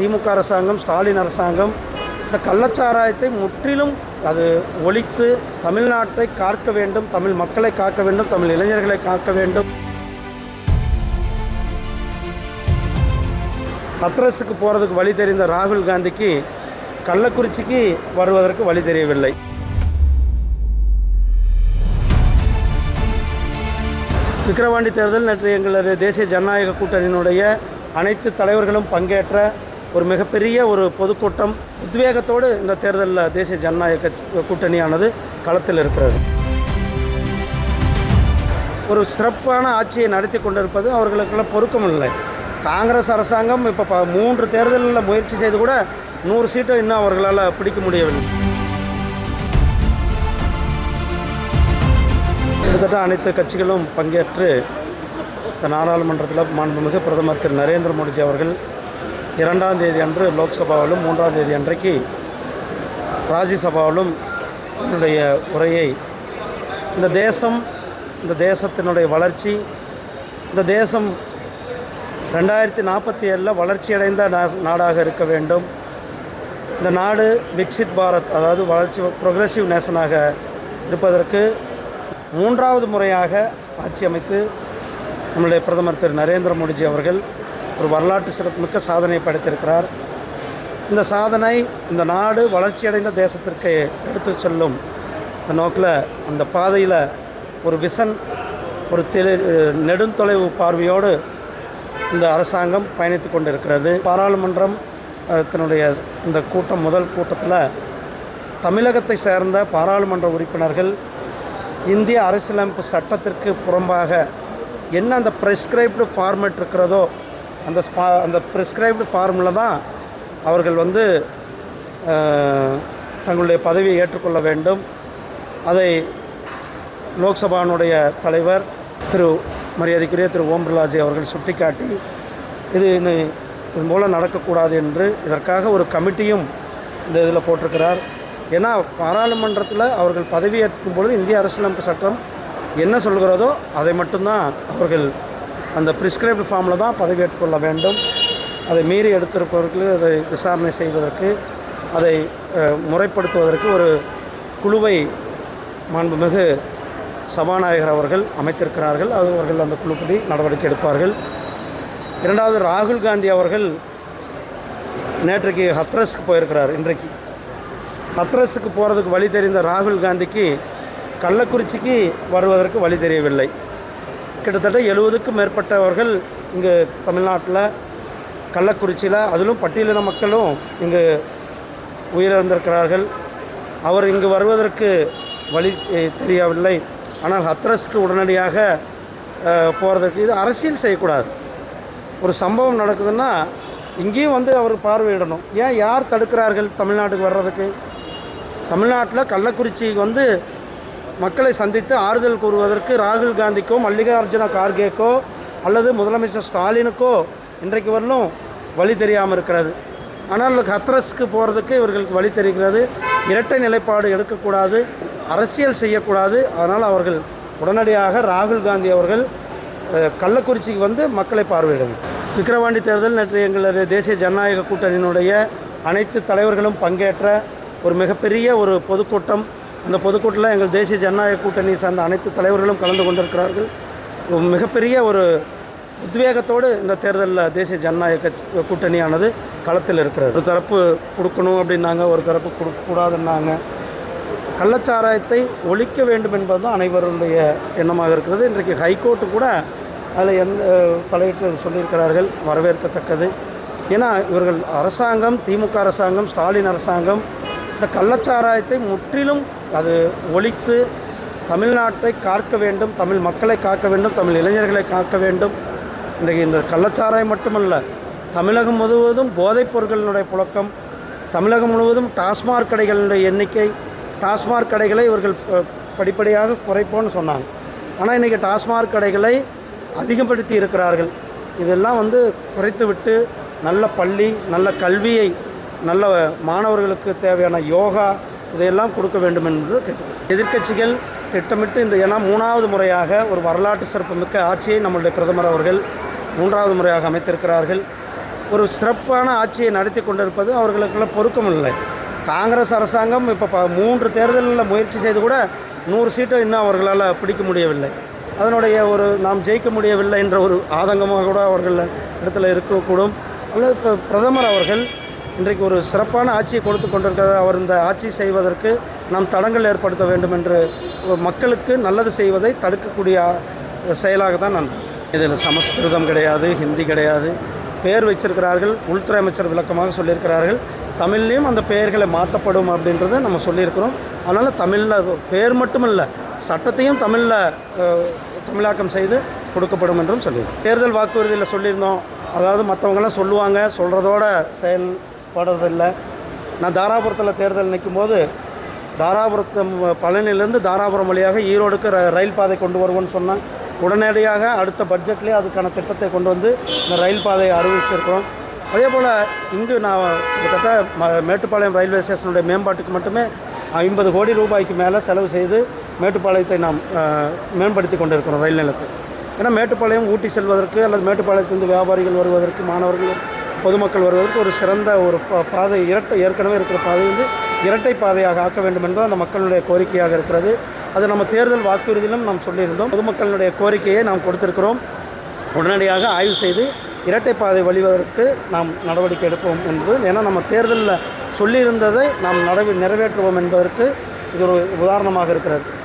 திமுக அரசாங்கம் ஸ்டாலின் அரசாங்கம் இந்த கள்ளச்சாராயத்தை முற்றிலும் அது ஒழித்து தமிழ்நாட்டை காக்க வேண்டும் தமிழ் மக்களை காக்க வேண்டும் தமிழ் இளைஞர்களை காக்க வேண்டும். ஹத்ரஸுக்கு போகிறதுக்கு வழி தெரிந்த ராகுல் காந்திக்கு கள்ளக்குறிச்சிக்கு வருவதற்கு வழி தெரியவில்லை. விக்கிரவாண்டி தேர்தல் நேற்று எங்களது தேசிய ஜனநாயக கூட்டணியினுடைய அனைத்து தலைவர்களும் பங்கேற்ற ஒரு மிகப்பெரிய ஒரு பொதுக்கூட்டம் உத்வேகத்தோடு இந்த தேர்தலில் தேசிய ஜனநாயக கட்சி கூட்டணியானது களத்தில் இருக்கிறது. ஒரு சிறப்பான ஆட்சியை நடத்தி கொண்டிருப்பது அவர்களுக்கெல்லாம் பொறுக்கமில்லை. காங்கிரஸ் அரசாங்கம் இப்போ ப மூன்று தேர்தலில் முயற்சி செய்து கூட நூறு சீட்டை இன்னும் அவர்களால் பிடிக்க முடியவில்லை. கிட்டத்தட்ட அனைத்து கட்சிகளும் பங்கேற்று நாடாளுமன்றத்தில் மாண்புமிகு பிரதமர் திரு. நரேந்திர மோடிஜி அவர்கள் இரண்டாம் தேதி அன்று லோக்சபாவிலும் மூன்றாம் தேதி அன்றைக்கு ராஜ்யசபாவிலும் என்னுடைய உரையை இந்த தேசம் இந்த தேசத்தினுடைய வளர்ச்சி இந்த தேசம் ரெண்டாயிரத்தி நாற்பத்தி ஏழில் வளர்ச்சியடைந்த நா- நாடாக இருக்க வேண்டும். இந்த நாடு விக்சித் பாரத் அதாவது வளர்ச்சி ப்ரொக்ரெசிவ் நேஷனாக இருப்பதற்கு மூன்றாவது முறையாக ஆட்சி அமைத்து நம்முடைய பிரதமர் திரு நரேந்திர மோடிஜி அவர்கள் ஒரு வரலாற்று சிறப்புமிக்க சாதனை படைத்திருக்கிறார். இந்த சாதனை இந்த நாடு வளர்ச்சியடைந்த தேசத்திற்கு எடுத்து செல்லும் இந்த நோக்கில் அந்த பாதையில் ஒரு விசன் ஒரு தெளி நெடுந்தொலைவு பார்வையோடு இந்த அரசாங்கம் பயணித்து கொண்டிருக்கிறது. பாராளுமன்றம் தன்னுடைய இந்த கூட்டம் முதல் கூட்டத்தில் தமிழகத்தை சேர்ந்த பாராளுமன்ற உறுப்பினர்கள் இந்திய அரசியலமைப்பு சட்டத்திற்கு புறம்பாக என்ன அந்த ப்ரெஸ்கிரைப்டு ஃபார்மேட் இருக்கிறதோ அந்த ஸ்பா அந்த ப்ரிஸ்கிரைப்டு ஃபார்மில் தான் அவர்கள் வந்து தங்களுடைய பதவியை ஏற்றுக்கொள்ள வேண்டும். அதை லோக்சபானுடைய தலைவர் திரு மரியாதைக்குரிய திரு ஓம் பிர்லாஜி அவர்கள் சுட்டிக்காட்டி இது இன்னும் இது மூலம் நடக்கக்கூடாது என்று இதற்காக ஒரு கமிட்டியும் இந்த இதில் போட்டிருக்கிறார். ஏன்னா பாராளுமன்றத்தில் அவர்கள் பதவியேற்கும் பொழுது இந்திய அரசியலமைப்பு சட்டம் என்ன சொல்கிறதோ அதை மட்டும்தான் அவர்கள் அந்த ப்ரிஸ்கிரைப்டு ஃபார்மில் தான் பதவியேற்றுக் கொள்ள வேண்டும். அதை மீறி எடுத்திருப்பவர்களுக்கு அதை விசாரணை செய்வதற்கு அதை முறைப்படுத்துவதற்கு ஒரு குழுவை மாண்புமிகு சபாநாயகர் அவர்கள் அமைத்திருக்கிறார்கள். அது அவர்கள் அந்த குழுப்படி நடவடிக்கை எடுப்பார்கள். இரண்டாவது ராகுல் காந்தி அவர்கள் நேற்றைக்கு ஹத்ரஸுக்கு போயிருக்கிறார் இன்றைக்கு. ஹத்ரஸுக்கு போகிறதுக்கு வழி தெரிந்த ராகுல் காந்திக்கு கள்ளக்குறிச்சிக்கு வருவதற்கு வழி தெரியவில்லை. கிட்டத்தட்ட எழுபதுக்கும் மேற்பட்டவர்கள் இங்கே தமிழ்நாட்டில் கள்ளக்குறிச்சியில் அதிலும் பட்டியலின மக்களும் இங்கு உயிரிழந்திருக்கிறார்கள். அவர் இங்கு வருவதற்கு வழி தெரியவில்லை. ஆனால் ஹத்ரஸ்க்கு உடனடியாக போகிறதுக்கு இது அரசியல் செய்யக்கூடாது. ஒரு சம்பவம் நடக்குதுன்னா இங்கேயும் வந்து அவர் பார்வையிடணும். ஏன் யார் தடுக்கிறார்கள் தமிழ்நாட்டுக்கு வர்றதுக்கு? தமிழ்நாட்டில் கள்ளக்குறிச்சி வந்து மக்களை சந்தித்து ஆறுதல் கூறுவதற்கு ராகுல் காந்திக்கோ மல்லிகார்ஜுன கார்கேக்கோ அல்லது முதலமைச்சர் ஸ்டாலினுக்கோ இன்றைக்கு வரலும் வழி தெரியாமல் இருக்கிறது. ஆனால் ஹத்ரஸ்க்கு போகிறதுக்கு இவர்களுக்கு வழி தெரிகிறது. இரட்டை நிலைப்பாடு எடுக்கக்கூடாது. அரசியல் செய்யக்கூடாது. அதனால் அவர்கள் உடனடியாக ராகுல் காந்தி அவர்கள் கள்ளக்குறிச்சிக்கு வந்து மக்களை பார்வையிடணும் விக்கிரவாண்டி தேர்தல் நேற்று எங்களது தேசிய ஜனநாயக கூட்டணியினுடைய அனைத்து தலைவர்களும் பங்கேற்ற ஒரு மிகப்பெரிய ஒரு பொதுக்கூட்டம். அந்த பொதுக்கூட்டத்தில் எங்கள் தேசிய ஜனநாயக கூட்டணி சார்ந்த அனைத்து தலைவர்களும் கலந்து கொண்டிருக்கிறார்கள். மிகப்பெரிய ஒரு உத்வேகத்தோடு இந்த தேர்தலில் தேசிய ஜனநாயக கட்சி கூட்டணியானது களத்தில் இருக்கிறது. ஒரு தரப்பு கொடுக்கணும் அப்படின்னாங்க ஒரு தரப்பு கொடுக்கக்கூடாதுன்னாங்க. கள்ளச்சாராயத்தை ஒழிக்க வேண்டும் என்பது தான் அனைவருடைய எண்ணமாக இருக்கிறது. இன்றைக்கு ஹைகோர்ட்டு கூட அதில் எந்த தலையிட்டு சொல்லியிருக்கிறார்கள் வரவேற்கத்தக்கது. ஏன்னா இவர்கள் அரசாங்கம் திமுக அரசாங்கம் ஸ்டாலின் அரசாங்கம் இந்த கள்ளச்சாராயத்தை முற்றிலும் அது ஒழித்து தமிழ்நாட்டை காக்க வேண்டும் தமிழ் மக்களை காக்க வேண்டும் தமிழ் இளைஞர்களை காக்க வேண்டும். இன்றைக்கு இந்த கள்ளச்சாராயம் மட்டுமல்ல தமிழகம் முழுவதும் போதைப் பொருட்களினுடைய புழக்கம் தமிழகம் முழுவதும் டாஸ்மாக் கடைகளுடைய எண்ணிக்கை டாஸ்மாக் கடைகளை இவர்கள் ப- படிப்படியாக குறைப்போன்னு சொன்னாங்க. ஆனால் இன்றைக்கி டாஸ்மாக் கடைகளை அதிகப்படுத்தி இருக்கிறார்கள். இதெல்லாம் வந்து குறைத்துவிட்டு நல்ல பள்ளி நல்ல கல்வியை நல்ல மாணவர்களுக்கு தேவையான யோகா இதையெல்லாம் கொடுக்க வேண்டும் என்று கேட்டுக்கொள்கிறேன். எதிர்க்கட்சிகள் திட்டமிட்டு இந்த ஏன்னா மூணாவது முறையாக ஒரு வரலாற்று சிறப்புமிக்க ஆட்சியை நம்மளுடைய பிரதமர் அவர்கள் மூன்றாவது முறையாக அமைத்திருக்கிறார்கள். ஒரு சிறப்பான ஆட்சியை நடத்தி கொண்டிருப்பது அவர்களுக்குள்ளே பொறுக்கம் இல்லை காங்கிரஸ் அரசாங்கம் இப்போ ப மூன்று தேர்தலில் முயற்சி செய்து கூட நூறு சீட்டை இன்னும் அவர்களால் பிடிக்க முடியவில்லை. அதனுடைய ஒரு நாம் ஜெயிக்க முடியவில்லை என்ற ஒரு ஆதங்கமாக கூட அவர்கள் இடத்துல இருக்கக்கூடும். அல்லது இப்போ பிரதமர் அவர்கள் இன்றைக்கு ஒரு சிறப்பான ஆட்சியை கொடுத்து கொண்டிருக்கிறது. அவர் இந்த ஆட்சி செய்வதற்கு நாம் தடங்கள் ஏற்படுத்த வேண்டும் என்று மக்களுக்கு நல்லது செய்வதை தடுக்கக்கூடிய செயலாக தான் நான் இதில் சமஸ்கிருதம் கிடையாது ஹிந்தி கிடையாது. பெயர் வச்சிருக்கிறார்கள் உள்துறை அமைச்சர் விளக்கமாக சொல்லியிருக்கிறார்கள். தமிழ்லேயும் அந்த பெயர்களை மாற்றப்படும் அப்படின்றத நம்ம சொல்லியிருக்கிறோம். அதனால் தமிழில் பெயர் மட்டும் இல்லை சட்டத்தையும் தமிழில் தமிழாக்கம் செய்து கொடுக்கப்படும் என்றும் சொல்லியிருக்கோம் தேர்தல் வாக்குறுதியில் சொல்லியிருந்தோம். அதாவது மற்றவங்களாம் சொல்லுவாங்க சொல்கிறதோட செயல் செயல்படுறதில்லை நான் தாராபுரத்தில் தேர்தல் நிற்கும் போது தாராபுரத்தம் பழனியிலேருந்து தாராபுரம் வழியாக ஈரோடுக்கு ர- ரயில் பாதை கொண்டு வருவோம்னு சொன்னேன். உடனடியாக அடுத்த பட்ஜெட்லேயே அதுக்கான திட்டத்தை கொண்டு வந்து இந்த ரயில் பாதையை அறிவிச்சிருக்கிறோம். அதே போல் இங்கு நான் கிட்டத்தட்ட ம- மேட்டுப்பாளையம் ரயில்வே ஸ்டேஷனுடைய மேம்பாட்டுக்கு மட்டுமே ஐம்பது கோடி ரூபாய்க்கு மேலே செலவு செய்து மேட்டுப்பாளையத்தை நாம் மேம்படுத்தி கொண்டிருக்கிறோம் ரயில் நிலையத்தை. ஏன்னா மேட்டுப்பாளையம் ஊட்டி செல்வதற்கு அல்லது மேட்டுப்பாளையத்திலிருந்து வியாபாரிகள் வருவதற்கு மாணவர்கள் பொதுமக்கள் வருவதற்கு ஒரு சிறந்த ஒரு பா- பாதை இரட்டை ஏற்கனவே இருக்கிற பாதை வந்து இரட்டை பாதையாக ஆக்க வேண்டும் என்பது அந்த மக்களுடைய கோரிக்கையாக இருக்கிறது. அது நம்ம தேர்தல் வாக்குறுதியிலும் நாம் சொல்லியிருந்தோம். பொதுமக்களுடைய கோரிக்கையை நாம் கொடுத்திருக்கிறோம். உடனடியாக ஆய்வு செய்து இரட்டை பாதை வழிவதற்கு நாம் நடவடிக்கை எடுப்போம் என்பது ஏன்னா நம்ம தேர்தலில் சொல்லியிருந்ததை நாம் நடவி நிறைவேற்றுவோம் என்பதற்கு இது ஒரு உதாரணமாக இருக்கிறது.